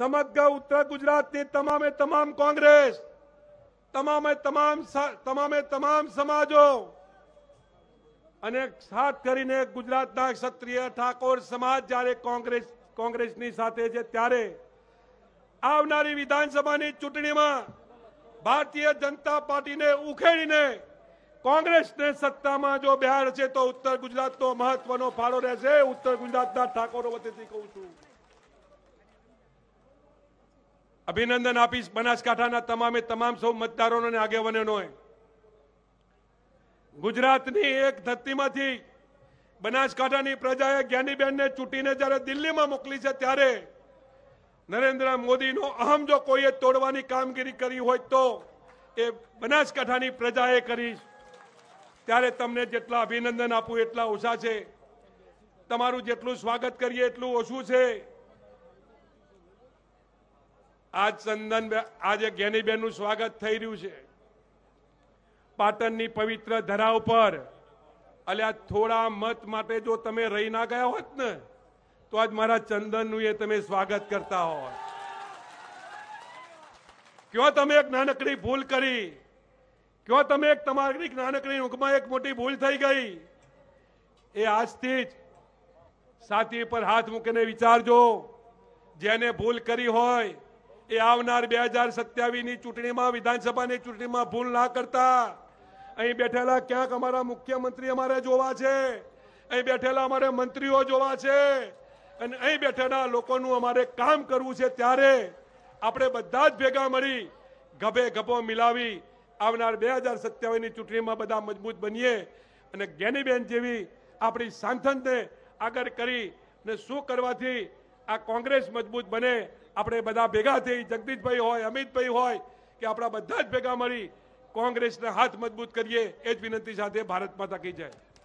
સમગ્ર ઉત્તર ગુજરાતની તમામે તમામ કોંગ્રેસ, તમામે તમામ તમામે તમામ સમાજો અને ખાસ કરીને ગુજરાતના ક્ષત્રિય ઠાકોર સમાજ જ્યારે કોંગ્રેસ, કોંગ્રેસની સાથે છે ત્યારે આવનારી વિધાનસભાની ચૂંટણીમાં ભારતીય જનતા પાર્ટીને ઉખેડીને કોંગ્રેસને સત્તામાં જો બિહાર છે તો ઉત્તર ગુજરાતનો મહત્વનો ફાળો રહેશે. ઉત્તર ગુજરાતના ઠાકોરો વતીથી કહું છું. અભિનંદન આપીશ. બનાસકાંઠાના તમામે તમામ સૌ મતદારોને અને આગેવાનોને. ગુજરાતની એક ધરતીમાંથી બનાસકાંઠાની પ્રજાએ જ્ઞાનીબેનને ચૂંટીને જ્યારે દિલ્હીમાં મોકલી છે ત્યારે નરેન્દ્ર મોદીનો અહમ જો કોઈએ તોડવાની કામગીરી કરી હોય તો એ બનાસકાંઠાની પ્રજાએ કરી. ત્યારે તમને જેટલા અભિનંદન આપું એટલા ઓછા છે. તમારું જેટલું સ્વાગત કરીએ એટલું ઓછું છે. આજ ચંદન આજે જ્ઞાનીબેનનું સ્વાગત થઈ રહ્યું છે. પાટણની પવિત્ર ધરા ઉપર. અલ્યા થોડા મત માટે જો તમે રહી ના ગયા હોત ને, તો આજ મારા ચંદનનું એ તમે સ્વાગત કરતા હોત. ક્યો તમે એક નાનકડી ભૂલ કરી? ક્યો તમે એક તમારી નાનકડી ઊંઘમાં એક મોટી ભૂલ થઈ ગઈ? એ આજથી જ સાથી પર હાથ મૂકીને વિચારજો, જેને ભૂલ કરી હોય એ આવનાર બે હજાર સત્યાવીસની ચૂંટણીમાં, વિધાનસભાની ચૂંટણીમાં ભૂલ ના કરતા. અહીં બેઠેલા ક્યાંક અમારા મુખ્યમંત્રી અમારે જોવા છે. અહીં બેઠેલા અમારે મંત્રીઓ જોવા છે. અને અહીં બેઠેલા લોકોનું અમારે કામ કરવું છે ત્યારે આપણે બધા જ ભેગા મળી ગભે ગભો મિલાવી આવનાર બે હજાર સત્યાવીસની ચૂંટણીમાં બધા મજબૂત બનીએ અને જ્ઞાનીબેન જેવી આપણી સાંથનને આગળ કરી ને શું કરવાથી આ કોંગ્રેસ મજબૂત બને આપણે બધા ભેગા થઈ, જગદીશભાઈ હોય, અમિતભાઈ હોય, કે આપણા બધા જ ભેગા મળી કોંગ્રેસને હાથ મજબૂત કરીએ, એ જ વિનંતી સાથે ભારત માતા કી જય.